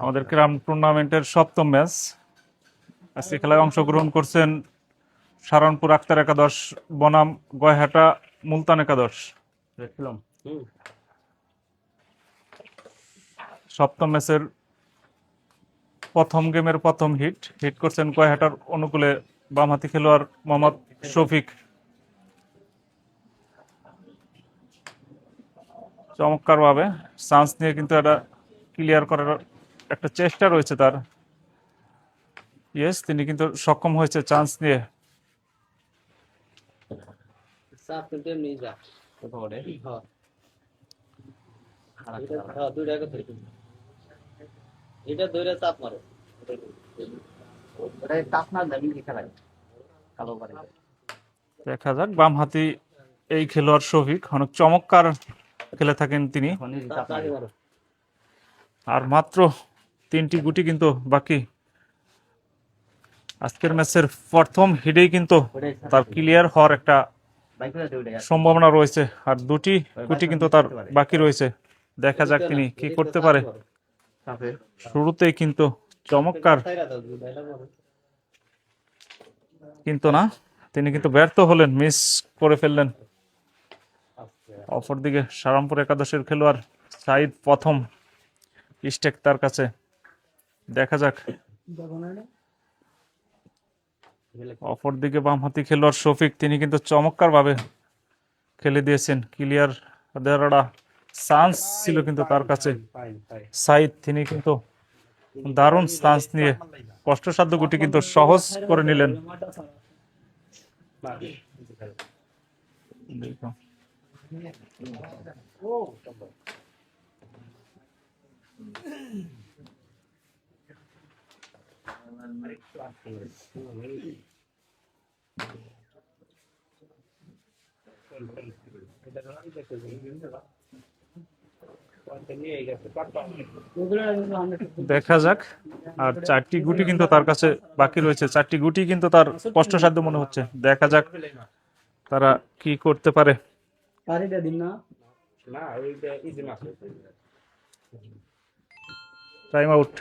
আমাদের ক্রাম টুর্নামেন্টের সপ্তম ম্যাচ। আজকে খেলায় অংশগ্রহণ করছেন সারানপুর আক্তার একাদশ বনাম গয়হাটা মুলতান একাদশ। দেখছিলাম সপ্তম ম্যাচের প্রথম গেমের প্রথম হিট। হিট করছেন গয়হাটার অনুকূলে বামহাতি খেলোয়াড় মোহাম্মদ শফিক। চমৎকারভাবে চান্স নিয়ে কিন্তু এটা ক্লিয়ার করার একটা চেষ্টা রয়েছে তার। ইয়েস তিনি কিন্তু সক্ষম হয়েছে চান্স নিয়ে। হ্যাঁ। খারাপ এটা- খারাপ। হ্যাঁ চাপ মারো। দেখা যাক বামহাতি এই খেলোয়াড় শফিক। অনেক চমৎকার খেলে থাকেন তিনি। আর মাত্র তিনটি গুটি কিন্তু বাকি। আজকের ম্যাচের প্রথম হিডেই কিন্তু তার ক্লিয়ার হওয়ার একটা সম্ভাবনা রয়েছে। আর দুটি গুটি কিন্তু তার বাকি রয়েছে। দেখা যাক তিনি কি করতে পারে। চাপে শুরুতেই কিন্তু চমৎকার। কিন্তু না, তিনি কিন্তু ব্যর্থ হলেন মিস করে ফেললেন। অপরদিকে সারামপুর একাদশের খেলোয়াড় সাইদ প্রথম স্টেক তার কাছে। দেখা যাক। অপর অপরদিকে বামহাতি খেলোয়াড় শফিক, তিনি কিন্তু চমৎকারভাবে খেলে দিয়েছেন। ক্লিয়ার দেওয়ার চান্স ছিল কিন্তু তার কাছে। সাইদ, তিনি কিন্তু দারুণ চান্স নিয়ে কষ্টসাধ্য গুটি কিন্তু সহজ করে নিলেন। দেখো। দেখা যাক। আর চারটি গুটি কিন্তু তার কাছে বাকি রয়েছে। চারটি গুটি কিন্তু তার কষ্টসাধ্য মনে হচ্ছে। দেখা যাক তারা কি করতে পারে। টাইম আউট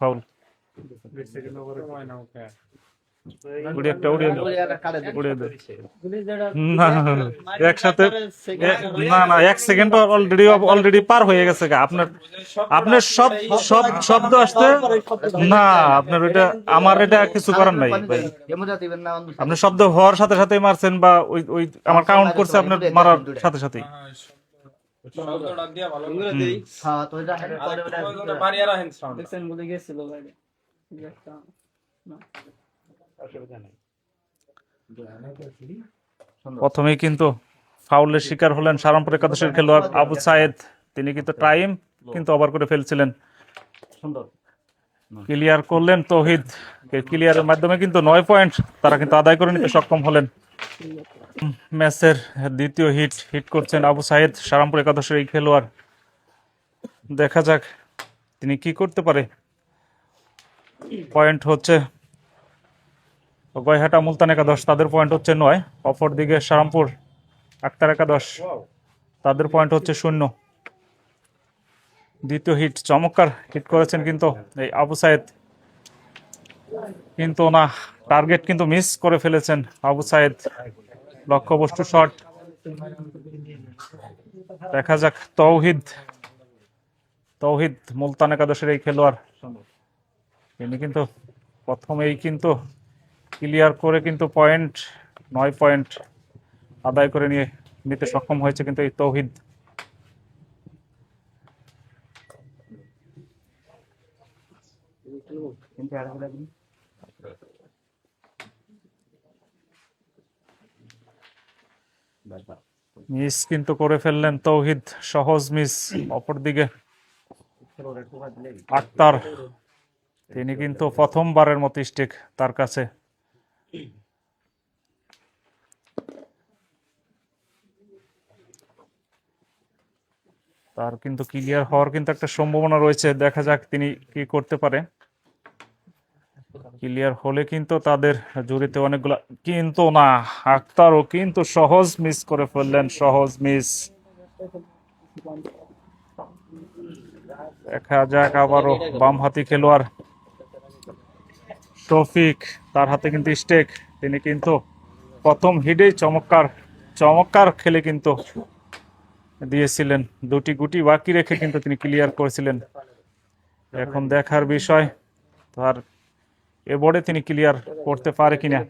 ফাউল একটা উড়িয়ে দাও উড়িয়ে দাও না একসাথে না না এক সেকেন্ড অলরেডি অলরেডি পার হয়ে গেছে আপনার আপনার সব সব শব্দ আসতে না আপনার ওইটা আমার এটা কিছু করার নাই ভাই। আপনি শব্দ হওয়ার সাথে সাথেই মারছেন বা ওই ওই আমার কাউন্ট করছে আপনার মারার সাথে সাথেই। দেই হ্যাঁ তো এটা হেডে পরে ওটা দেখছেন গুলি গেছিল বাইরে। এই একটা না। প্রথমেই কিন্তু ফাউলের শিকার হলেন সারামপুর একাদশের খেলোয়াড় আবু সায়েদ। তিনি কিন্তু টাইম কিন্তু ওভার করে ফেলছিলেন। সুন্দর। ক্লিয়ার করলেন তৌহিদ। ক্লিয়ারের মাধ্যমে কিন্তু নয় পয়েন্ট তারা কিন্তু আদায় করে নিতে সক্ষম হলেন। ম্যাচের দ্বিতীয় হিট হিট করছেন আবু সাইদ, সারামপুর একাদশের এই খেলোয়াড়। দেখা যাক তিনি কি করতে পারে। পয়েন্ট হচ্ছে গয়হাটা মুলতান একাদশ, তাদের পয়েন্ট হচ্ছে নয়। অপর দিকে সারামপুর আক্তার একাদশ, তাদের পয়েন্ট হচ্ছে শূন্য। দ্বিতীয় হিট চমৎকার হিট করেছেন কিন্তু এই আবু সাইদ কিন্তু না, টার্গেট কিন্তু মিস করে ফেলেছেন আবু সাইদ লক্ষ্যবস্তু শট। দেখা যাক, তৌহিদ তৌহিদ মুলতান একাদশের এই খেলোয়াড়। তিনি কিন্তু প্রথমেই কিন্তু ক্লিয়ার করে কিন্তু পয়েন্ট নয় পয়েন্ট আদায় করে নিয়ে নিতে সক্ষম হয়েছে কিন্তু এই তৌহিদ। মিস কিন্তু করে ফেললেন তৌহিদ, সহজ মিস, অপরদিকে আক্তার। তিনি কিন্তু প্রথমবারের মতো স্টেক তার কাছে। তার কিন্তু ক্লিয়ার হওয়ার কিন্তু একটা সম্ভাবনা রয়েছে। দেখা যাক তিনি কি করতে পারে। ক্লিয়ার হলে কিন্তু তাদের জুড়িতে অনেকগুলা, কিন্তু না, আক্তারও কিন্তু সহজ মিস করে ফেললেন, সহজ মিস দেখা যাক আবারও বাম হাতি খেলোয়াড় শফিক, তার হাতে কিন্তু স্টেক, তিনি কিন্তু প্রথম হিডেই চমৎকার চমৎকার খেলে কিন্তু দিয়েছিলেন দুটি গুটি বাকি রেখে কিন্তু তিনি ক্লিয়ার করেছিলেন। এখন দেখার বিষয়, তার এ বোর্ডে তিনি ক্লিয়ার করতে পারে কিনা?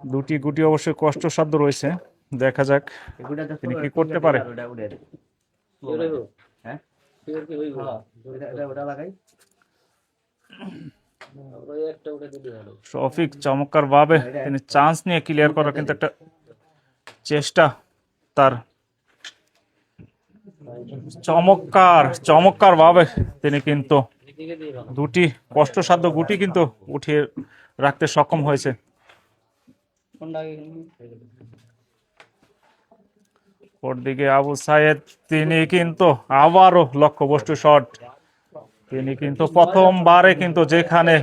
দুটি গুটি অবশ্যই কষ্টসাধ্য রয়েছে। দেখা যাক তিনি কি করতে পারে? হ্যাঁ? হ্যাঁ, শফিক চমৎকার ভাবে তিনি চান্স নিয়ে ক্লিয়ার করার কিন্তু একটা চেষ্টা তার। চমৎকার চমৎকার ভাবে তিনি কিন্তু দুটি কষ্টসাধ্য গুটি কিন্তু উঠিয়ে রাখতে সক্ষম হয়েছে। দিকে আবু সাইদ তিনি কিন্তু আবারও লক্ষ্যবস্তু শট। তিনি কিন্তু প্রথমবারে কিন্তু যেখানে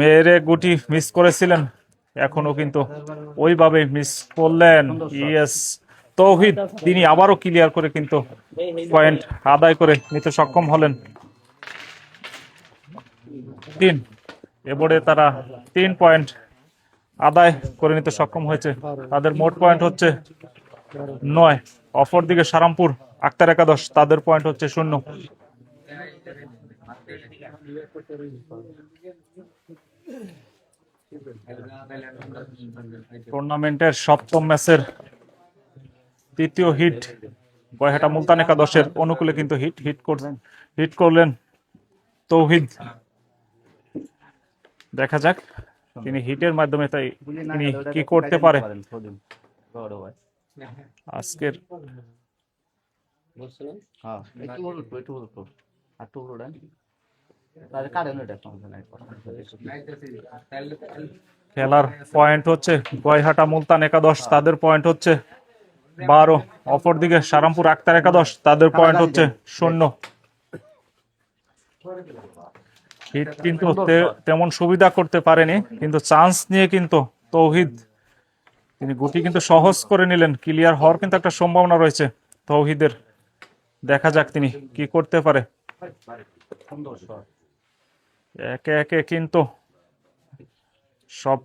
মেরে গুটি মিস করেছিলেন এখনও কিন্তু ওইভাবে মিস করলেন। ইয়েস, তৌহিদ, তিনি আবারও ক্লিয়ার করে কিন্তু পয়েন্ট আদায় করে নিতে সক্ষম হলেন। তিন। এবারে তারা তিন পয়েন্ট আদায় করে নিতে সক্ষম হয়েছে। তাদের মোট পয়েন্ট হচ্ছে নয়। অপর দিকে সারামপুর, আক্তার একাদশ, তাদের পয়েন্ট হচ্ছে শূন্য। টুর্নামেন্টের সপ্তম ম্যাচের তৃতীয় হিট গয়হাটা মুলতান একাদশের অনুকূলে কিন্তু হিট হিট করলেন হিট করলেন তৌহিদ। দেখা যাক তিনি হিটের মাধ্যমে তাই তিনি কি করতে পারে? হয়। আজকের হ্যাঁ, নাই। খেলার পয়েন্ট হচ্ছে গয়হাটা মুলতান একাদশ তাদের পয়েন্ট হচ্ছে বারো। অপরদিকে সারামপুর আক্তার একাদশ তাদের পয়েন্ট হচ্ছে শূন্য। হিট কিন্তু তেমন সুবিধা করতে পারেনি। কিন্তু চান্স নিয়ে কিন্তু তৌহিদ তিনি গুটি কিন্তু সহজ করে নিলেন। ক্লিয়ার হওয়ার কিন্তু একটা সম্ভাবনা রয়েছে তৌহিদের। দেখা যাক তিনি কি করতে পারে। একে একে কিন্তু সব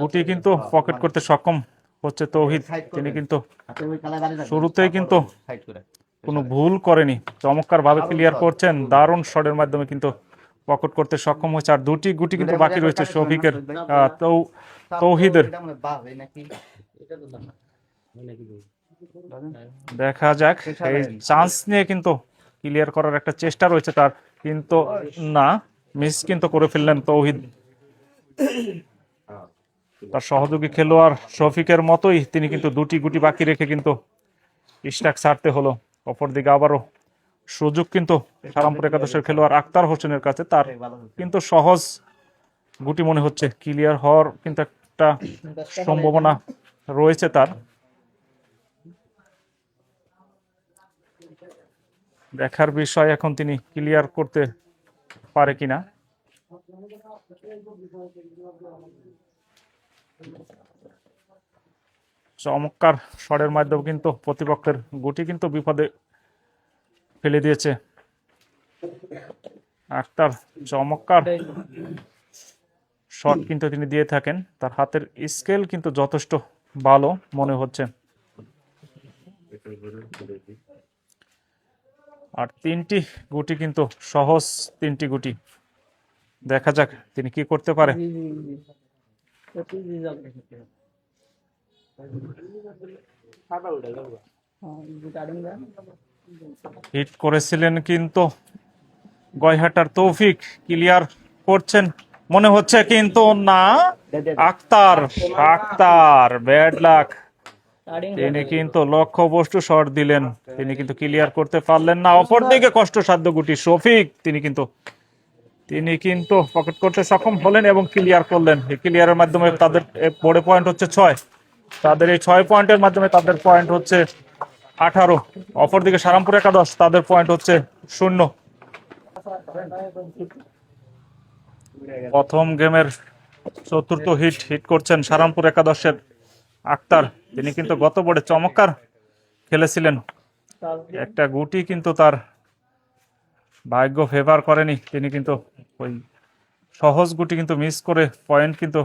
গুটি কিন্তু পকেট করতে সক্ষম হচ্ছে তৌহিদ। তিনি কিন্তু। শুরুতেই কিন্তু কোনো ভুল করেনি। চমৎকার ভাবে ক্লিয়ার করছেন। দারুণ শটের মাধ্যমে কিন্তু পকেট করতে সক্ষম হয়েছে। আর দুটি গুটি কিন্তু বাকি রয়েছে শফিকের তৌহিদের? দেখা যাক। এই চান্স নিয়ে কিন্তু ক্লিয়ার করার একটা চেষ্টা রয়েছে তার। কিন্তু না মিস কিন্তু করে ফেললেন তৌহিদ। তার সহযোগী খেলোয়াড় শফিকের মতোই তিনি কিন্তু দুটি গুটি বাকি রেখে কিন্তু স্টাক ছাড়তে হলো। অপরদিকে আবারও সুযোগ কিন্তু সারামপুর একাদশের খেলোয়াড় আক্তার হোসেনের কাছে, তার কিন্তু সহজ গুটি মনে হচ্ছে। ক্লিয়ার হওয়ার কিন্তু একটা সম্ভাবনা রয়েছে তার। দেখার বিষয় এখন তিনি ক্লিয়ার করতে পারে কিনা। চমৎকার শটের মাধ্যমে কিন্তু প্রতিপক্ষের গুটি কিন্তু বিপদে ফেলে দিয়েছে। আক্তার চমৎকার শট কিন্তু তিনি দিয়ে থাকেন। তার হাতের স্কেল কিন্তু যথেষ্ট ভালো মনে হচ্ছে। আর তিনটি গুটি কিন্তু সহজ তিনটি গুটি। দেখা যাক তিনি কি করতে পারে। হিট করেছিলেন কিন্তু গয়হাটার তৌফিক ক্লিয়ার করছেন। মনে হচ্ছে কিন্তু না। আক্তার আক্তার ব্যাড লাক তিনি কিন্তু লক্ষ্য বস্তু শট দিলেন। তিনি কিন্তু ক্লিয়ার করতে পারলেন না। অপরদিকে কষ্টসাধ্য গুটি শফিক, তিনি কিন্তু তিনি কিন্তু পকেট করতে সক্ষম হলেন এবং ক্লিয়ার করলেন। এই ক্লিয়ারের মাধ্যমে তাদের বোর্ডে পয়েন্ট হচ্ছে ছয়। তাদের এই ছয় পয়েন্টের মাধ্যমে তাদের পয়েন্ট হচ্ছে আঠারো। অপরদিকে সারামপুর একাদশ, তাদের পয়েন্ট হচ্ছে শূন্য। প্রথম গেমের চতুর্থ হিট হিট করছেন সারামপুর একাদশের আক্তার। তিনি কিন্তু গত বোর্ডে চমৎকার খেলেছিলেন। একটা গুটি কিন্তু তার ভাগ্য ফেভার করেনি। তিনি কিন্তু ওই সহজ গুটি কিন্তু মিস করে পয়েন্ট কিন্তু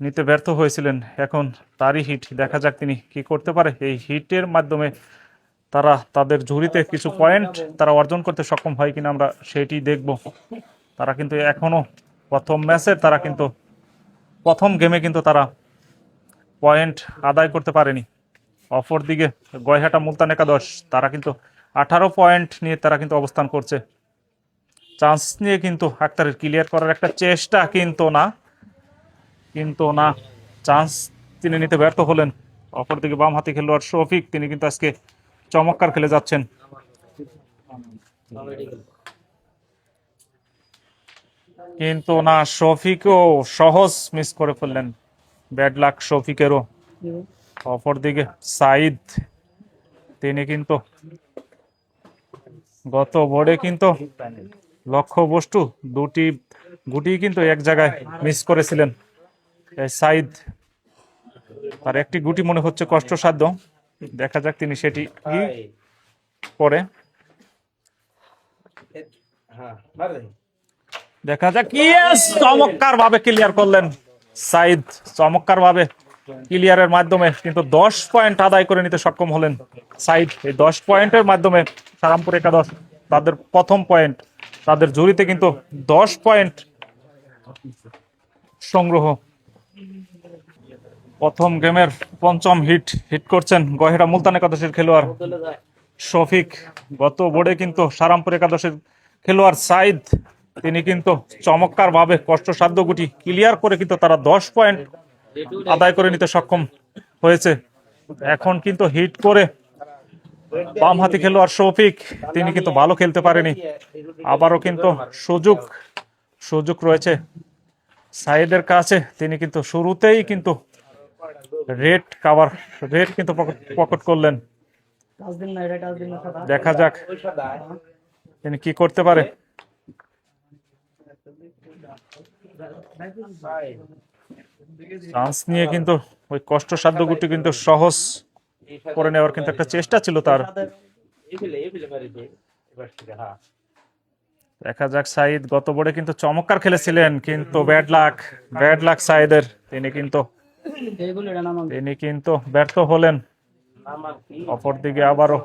নিতে ব্যর্থ হয়েছিলেন। এখন তারই হিট। দেখা যাক তিনি কি করতে পারে। এই হিটের মাধ্যমে তারা তাদের ঝুড়িতে কিছু পয়েন্ট তারা অর্জন করতে সক্ষম হয় কিনা আমরা সেটি দেখব। তারা কিন্তু এখনও প্রথম ম্যাচে তারা কিন্তু প্রথম গেমে কিন্তু তারা পয়েন্ট আদায় করতে পারেনি। অপর দিকে গয়হাটা মুলতান একাদশ, তারা কিন্তু আঠারো পয়েন্ট নিয়ে তারা কিন্তু অবস্থান করছে। চান্স নিয়ে কিন্তু আক্তারের ক্লিয়ার করার একটা চেষ্টা কিন্তু না। কিন্তু না, চান্স তিনি নিতে ব্যর্থ হলেন। অপরদিকে বাম হাতি খেলোয়াড় শফিক, তিনি কিন্তু আজকে চমৎকার খেলে যাচ্ছেন। কিন্তু না, শফিকও সহজ মিস করে ফেললেন। ব্যাড লাক শফিকেরও। অপরদিকে সাইদ তিনি কিন্তু গত বোর্ডে কিন্তু লক্ষ্য বস্তু দুটি, গুটি কিন্তু এক জায়গায় মিস করেছিলেন। সাইদ তার একটি গুটি মনে হচ্ছে কষ্টসাধ্য। দেখা যাক তিনি সেটি কি করে। হ্যাঁ দেখা যাক ইয়েস চমৎকার ভাবে ক্লিয়ার করলেন সাইদ। চমৎকার ভাবে ক্লিয়ারের মাধ্যমে কিন্তু দশ পয়েন্ট আদায় করে নিতে সক্ষম হলেন সাইদ। এই দশ পয়েন্টের মাধ্যমে সারামপুর একাদশ তাদের প্রথম পয়েন্ট তাদের জুরিতে কিন্তু দশ পয়েন্ট সংগ্রহ প্রথম গেমের পঞ্চম হিট হিট করছেন গহেরা মুলতান একাদশের খেলোয়াড় শফিক। গত বোর্ডে কিন্তু সারামপুর একাদশের খেলোয়াড় সাইদ। তিনি কিন্তু চমৎকার ভাবে কষ্টসাধ্য গুটি ক্লিয়ার করে কিন্তু তারা দশ পয়েন্ট আদায় করে নিতে সক্ষম হয়েছে। এখন কিন্তু হিট করে বামহাতি খেলোয়াড় শফিক, তিনি কিন্তু ভালো খেলতে পারেনি। আবারও কিন্তু সুযোগ সুযোগ রয়েছে সাইদের কাছে, তিনি কিন্তু শুরুতেই কিন্তু রেড কাভার রেড কিন্তু পকেট করলেন। দেখা যাক তিনি কি করতে পারে। চান্স নিয়ে কিন্তু ওই কষ্টসাধ্য গুটি কিন্তু সহজ করে নেওয়ার কিন্তু একটা চেষ্টা ছিল তার। দেখা যাক সাইদ গত বোর্ডে কিন্তু চমৎকার খেলেছিলেন, কিন্তু ব্যাড লাক ব্যাড লাক সাইদের তিনি কিন্তু তিনি কিন্তু ব্যর্থ হলেন। অপরদিকে আবারও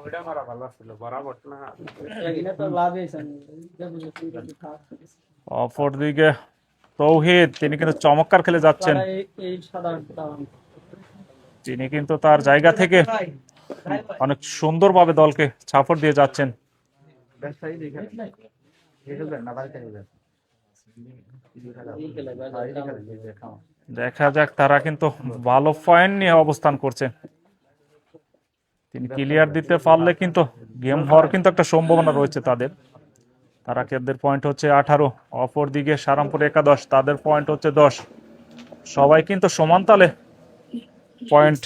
অপরদিকে তৌহিদ, তিনি কিন্তু চমৎকার খেলে যাচ্ছেন। তিনি কিন্তু তার জায়গা থেকে অনেক সুন্দরভাবে দলকে ছাপড় দিয়ে যাচ্ছেন। দেখে যাক, তারা কিন্তু ভালো পয়েন্ট নিয়ে অবস্থান করছে। তিনি ক্লিয়ার দিতে পারলে কিন্তু গেম হওয়ার কিন্তু একটা সম্ভাবনা রয়েছে তাদের। তারা কেদের পয়েন্ট হচ্ছে আঠারো অপর দিকে সারামপুর একাদশ, তাদের পয়েন্ট হচ্ছে দশ। সবাই কিন্তু সমান তালে পয়েন্ট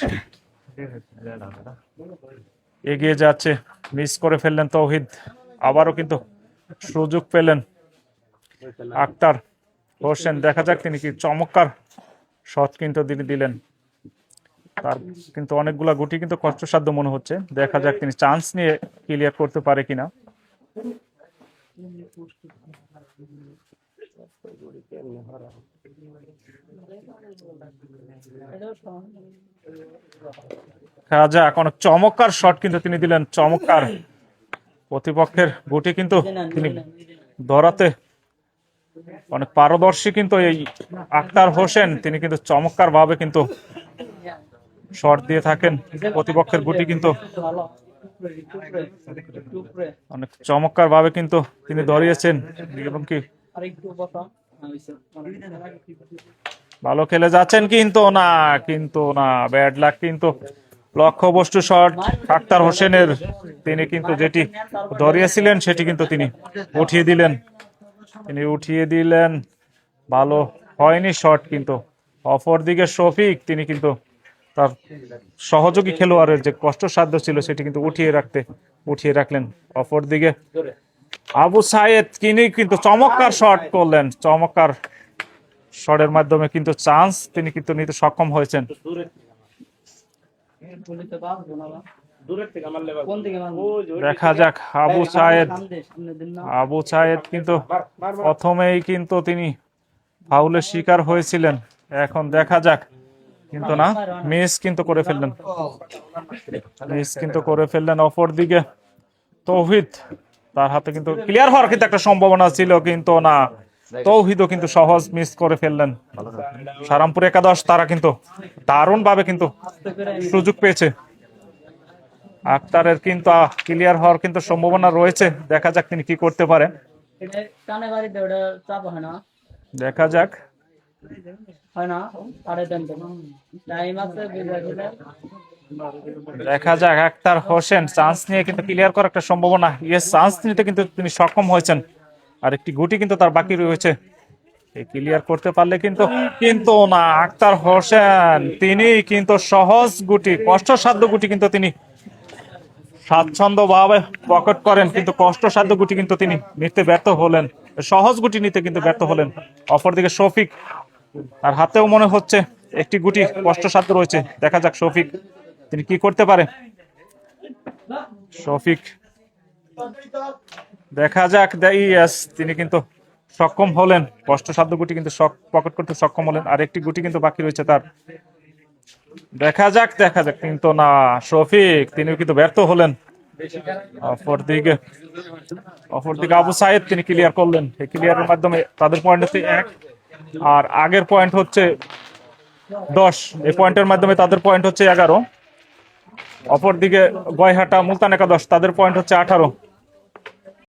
এগিয়ে যাচ্ছে। মিস করে ফেললেন তৌহিদ। আবারও কিন্তু সুযোগ পেলেন আক্তার হোসেন। দেখা যাক তিনি কি চমৎকার শট কিন্তু তিনি দিলেন। তার কিন্তু অনেকগুলা গুটি কিন্তু কষ্টসাধ্য মনে হচ্ছে। দেখা যাক তিনি চান্স নিয়ে ক্লিয়ার করতে পারে কিনা। যাক, অনেক চমৎকার শট কিন্তু তিনি দিলেন, চমৎকার। প্রতিপক্ষের গুটি কিন্তু তিনি ধরাতে অনেক পারদর্শী কিন্তু এই আক্তার হোসেন। তিনি কিন্তু চমৎকার ভাবে কিন্তু শট দিয়ে থাকেন। প্রতিপক্ষের গুটি কিন্তু অনেক চমৎকার ভাবে কিন্তু তিনি ধরিয়েছেন। এবং কি ভালো খেলে যাচ্ছেন কিন্তু না কিন্তু না। ব্যাড লাক কিন্তু লক্ষ্যবস্তু শট আক্তার হোসেনের তিনি কিন্তু যেটি ধরিয়েছিলেন, সেটি কিন্তু তিনি উঠিয়ে দিলেন। তিনি উঠিয়ে দিলেন, ভালো হয়নি শট কিন্তু। অপর দিকে শফিক, তিনি কিন্তু তার সহযোগী খেলোয়াড়ের যে কষ্টসাধ্য ছিল, সেটি কিন্তু উঠিয়ে রাখতে, উঠিয়ে রাখলেন। অপর দিকে আবু সাইদ তিনি কিন্তু চমৎকার শট করলেন। চমৎকার শটের মাধ্যমে কিন্তু চান্স তিনি কিন্তু নিতে সক্ষম হয়েছেন। দেখা যাক, আবু আবু কিন্তু। প্রথমেই কিন্তু তিনি শিকার হয়েছিলেন। এখন দেখা যাক, কিন্তু না, মিস কিন্তু করে ফেললেন। মিস কিন্তু করে ফেললেন অপর দিকে তৌহিদ, তার হাতে কিন্তু ক্লিয়ার হওয়ার কিন্তু একটা সম্ভাবনা ছিল, কিন্তু না। তৌহিদও কিন্তু সহজ মিস করে ফেললেন। সারামপুর একাদশ, তারা কিন্তু দারুণ ভাবে কিন্তু সুযোগ পেয়েছে। আক্তারের কিন্তু ক্লিয়ার হওয়ার কিন্তু সম্ভাবনা রয়েছে। দেখা যাক তিনি কি করতে পারেন। দেখা যাক। দেখা যাক, আক্তার হোসেন, চান্স নিয়ে কিন্তু ক্লিয়ার করার একটা সম্ভাবনা। ইয়ে চান্স নিতে কিন্তু তিনি সক্ষম হয়েছেন। আর একটি গুটি কিন্তু তার বাকি রয়েছে। ক্লিয়ার করতে পারলে কিন্তু কিন্তু না, আক্তার হোসেন, তিনি কিন্তু সহজ গুটি, কষ্টসাধ্য গুটি কিন্তু তিনি স্বাচ্ছন্দ্য ভাবে প্রকট করেন, কিন্তু কষ্টসাধ্য গুটি কিন্তু তিনি নিতে ব্যর্থ হলেন। সহজ গুটি নিতে কিন্তু ব্যর্থ হলেন। অপরদিকে শফিক আর হাতেও মনে হচ্ছে একটি গুটি কষ্টসাধ্য রয়েছে। দেখা যাক শফিক তিনি কি করতে পারে। শফিক দেখা যাক ইয়েস, তিনি কিন্তু সক্ষম হলেন। কষ্টসাধ্য গুটি কিন্তু প্রকট করতে সক্ষম হলেন। আর একটি গুটি কিন্তু বাকি রয়েছে তার। দেখা যাক দেখা যাক, কিন্তু না, শফিক তিনি কিন্তু ব্যর্থ হলেন। অপরদিকে অপরদিকে আবু সাইদ, তিনি ক্লিয়ার করলেন। এই ক্লিয়ারের মাধ্যমে তাদের পয়েন্ট হচ্ছে এক, আর আগের পয়েন্ট হচ্ছে দশ। এই পয়েন্টের মাধ্যমে তাদের পয়েন্ট হচ্ছে এগারো। অপরদিকে গয়হাটা, মুলতান একাদশ, তাদের পয়েন্ট হচ্ছে আঠারো।